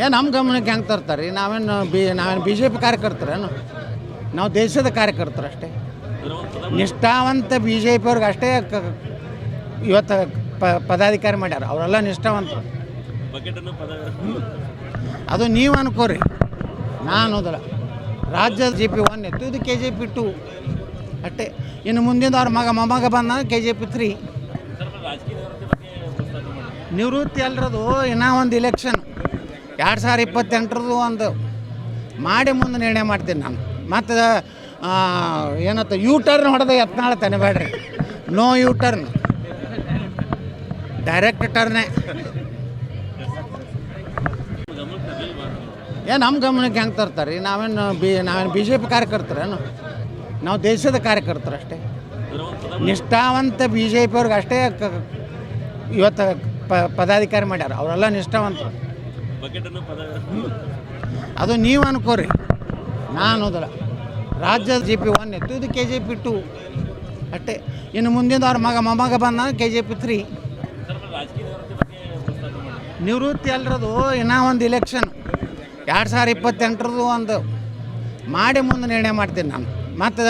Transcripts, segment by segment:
ಏ ನಮ್ಮ ಗಮನಕ್ಕೆ ಹೆಂಗೆ ತರ್ತಾರೆ? ರೀ ನಾವೇನು ಬಿ ನಾವೇನು ಬಿ ಜೆ ಪಿ ಕಾರ್ಯಕರ್ತರೇನು ನಾವು ದೇಶದ ಕಾರ್ಯಕರ್ತರು ಅಷ್ಟೇ. ನಿಷ್ಠಾವಂತ ಬಿ ಜೆ ಪಿಯವ್ರಿಗೆ ಅಷ್ಟೇ ಕ, ಇವತ್ತು ಪ, ಪದಾಧಿಕಾರಿ ಮಾಡ್ಯಾರ. ಅವರೆಲ್ಲ ನಿಷ್ಠಾವಂತರು. ಅದು ನೀವು ಅನ್ಕೋರಿ. ನಾನು ಅನ್ನೋದಲ್ಲ. ರಾಜ್ಯದ ಜೆ ಪಿ ಒನ್ ಇತ್ತು ಇದು ಕೆ ಜೆ ಪಿ ಟು. ಅಷ್ಟೇ. ಇನ್ನು ಮುಂದಿನ ಅವ್ರ ಮಗ, ಮೊಮ್ಮಗ ಬಂದ ಕೆ ಜೆ ಪಿ ತ್ರೀ. ನಿವೃತ್ತಿ ಅಲ್ರದು, ಇನ್ನೂ ಒಂದು ಇಲೆಕ್ಷನ್ ಎರಡು ಸಾವಿರ ಇಪ್ಪತ್ತೆಂಟರದು ಒಂದು. ಮಾಡಿ ಮುಂದೆ ನಿರ್ಣಯ ಮಾಡ್ತೀನಿ ನಾನು. ಮತ್ತು ಏನತ್ತ ಯೂ ಟರ್ನ್ ಹೊಡೆದ ಯತ್ನಾಳ ಬೇಡ್ರಿ. ನೋ ಯೂ ಟರ್ನ್ ಡೈರೆಕ್ಟ್ ಟರ್ನೇ ಏ ನಮ್ಮ ಗಮನಕ್ಕೆ ಹೆಂಗೆ ತರ್ತಾರೆ? ರೀ ನಾವೇನು ಬಿ ನಾವೇನು ಬಿ ಜೆ ಪಿ ಕಾರ್ಯಕರ್ತರೇನು ನಾವು ದೇಶದ ಕಾರ್ಯಕರ್ತರು ಅಷ್ಟೇ. ನಿಷ್ಠಾವಂತ ಬಿ ಜೆ ಪಿಯವ್ರಿಗೆ ಅಷ್ಟೇ ಕ, ಇವತ್ತು ಪ ಪದಾಧಿಕಾರಿ ಮಾಡ್ಯಾರ. ಅವರೆಲ್ಲ ನಿಷ್ಠಾವಂತರು. ಅದು ನೀವು ಅನ್ಕೋರಿ. ನಾನು ಅನ್ನೋದಿಲ್ಲ. ರಾಜ್ಯ ಜಿ ಪಿ ಒನ್ ಇತ್ತು ಇದು ಕೆ ಜಿ ಪಿ ಟು ಅಷ್ಟೇ. ಇನ್ನು ಮುಂದಿನ ಅವ್ರ ಮಗ ಮೊಮ್ಮಗ ಬಂದ ಕೆ ಜಿ ಪಿ ತ್ರೀ ನಿವೃತ್ತಿ ಅಲ್ರದು ಇನ್ನೂ ಒಂದು ಇಲೆಕ್ಷನ್ ಎರಡು ಸಾವಿರ ಇಪ್ಪತ್ತೆಂಟರದು ಒಂದು. ಮಾಡಿ ಮುಂದೆ ನಿರ್ಣಯ ಮಾಡ್ತೀನಿ ನಾನು. ಮತ್ತು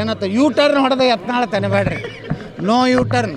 ಏನತ್ತ ಯೂ ಟರ್ನ್ ಹೊಡೆದ ಎತ್ನಾಳ ಬೇಡ್ರಿ ನೋ ಯೂ ಟರ್ನ್